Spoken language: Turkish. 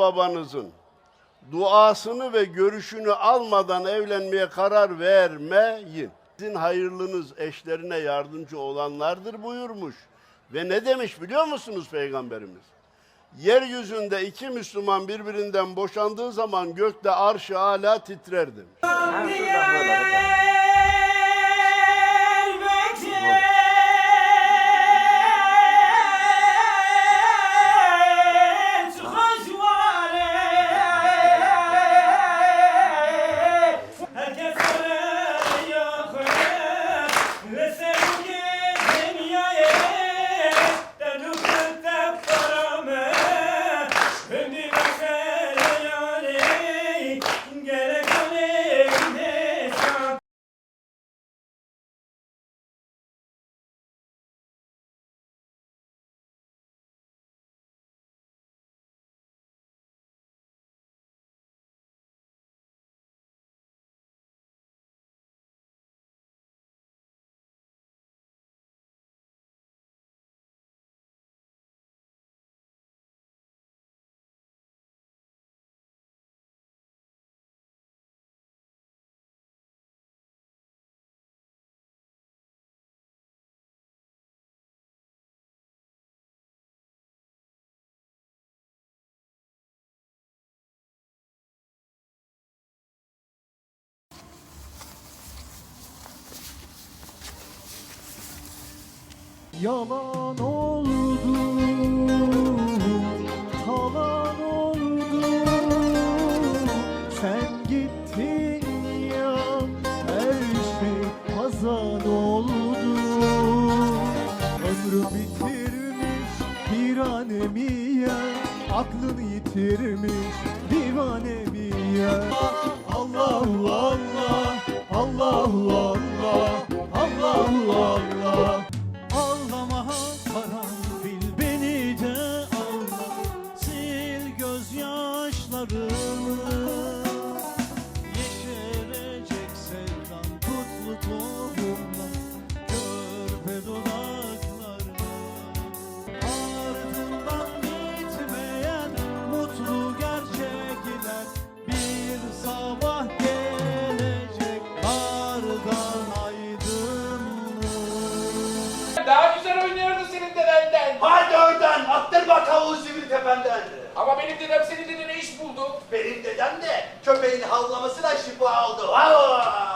babanızın duasını ve görüşünü almadan evlenmeye karar vermeyin. Sizin hayırlınız eşlerine yardımcı olanlardır buyurmuş. Ve ne demiş biliyor musunuz Peygamberimiz? Yeryüzünde iki Müslüman birbirinden boşandığı zaman gökte arş-ı ala titrer demiş. Yalan oldu, talan oldu. Sen gittin ya, her şey hazan oldu. Ömrü bitirmiş bir mi ya Aklını yitirmiş divane mi ya. Allahu Allah, Allahu Allah, tependen. Ama benim dedem senin dedene iş buldu. Benim dedem de köpeğin havlamasıyla şifa oldu. Aa!